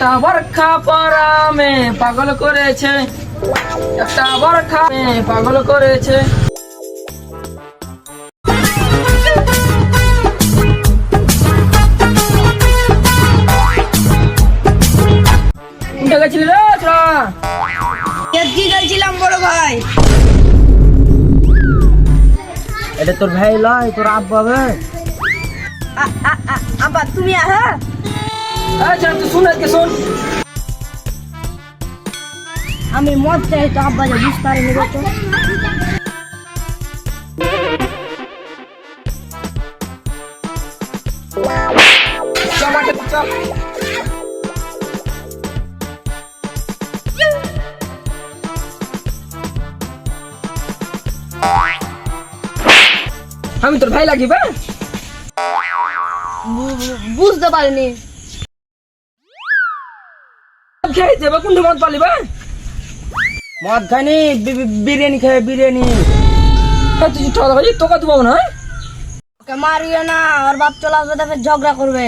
একটা বরখা পরা মেয়ে পাগল করেছে। একটা বরখা মেয়ে পাগল করেছে। উঠে গেছিলি রে তোরা? কি গেছিলাম বড় ভাই। এটা তোর ভাই লয় তোর হবে আব্বা তুমি আহা। আচ্ছা তুই শুন আজকে শোন আমি মদ চাই তো আব্বা যে বিস্তার নেবে তো চল মাঠে চল আমি তোর ভাই লাগিবে বু- বু- বুঝতে পারিনি খেয়ে দেবে কোনটা পালিবে? মদ খাইনি বিরিয়ানি খাই বিরিয়ানি তুই ঠকা ভাই তোকে দেবো না? ওকে মারিও না ওর বাপ চলে আসবে তারপর ঝগড়া করবে।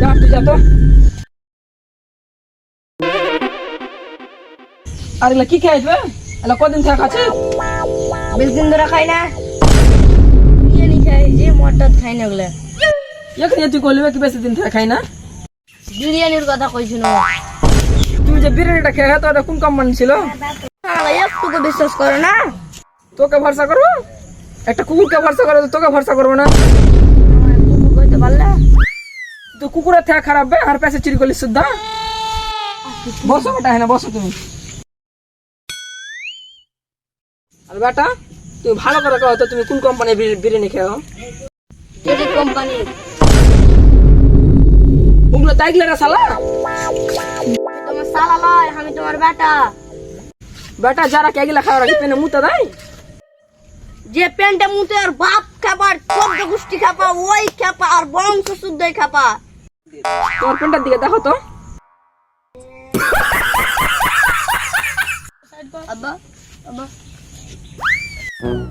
যা তুই যা তো। আর এগুলা কি কদিন থেকে খাচ্ছে বেশ দিন ধরে খাই না। বিরিয়ানি খাই যে মটর খাই না ওগুলো এখানে তুই করলিবে কি বেশি দিন থেকে খাই না? বিরিয়ানির কথা কইছিল তুমি যে বিরিয়ানিটা খেয়ে তো এটা কোন কোম্পানি ছিল? একটুকু বিশ্বাস করে না। তোকে ভরসা করব? একটা কুকুরকে ভরসা করো তোকে ভরসা করব না। তো কুকুরের থেকে খারাপ বে আর পেছে চুরি করলি শুদ্ধা বসো বেটা হ্যাঁ বসো তুমি। আর বেটা তুমি ভালো করে তো তুমি কোন কোম্পানির বিরিয়ানি খেও? কোম্পানি ওগুলো তাইগলে রে শালা তোমার সালা লয় আমি তোমার বেটা। বেটা যারা কে গিলা খাওয়া রাখি পেনে মুতে দাই যে পেনটা মুতে আর বাপ খাবার চোদ্দ গোষ্ঠী খাপা ওই খাপা আর বংশ শুদ্ধই খাপা তোর পেনটার দিকে দেখো তো।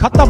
খতম।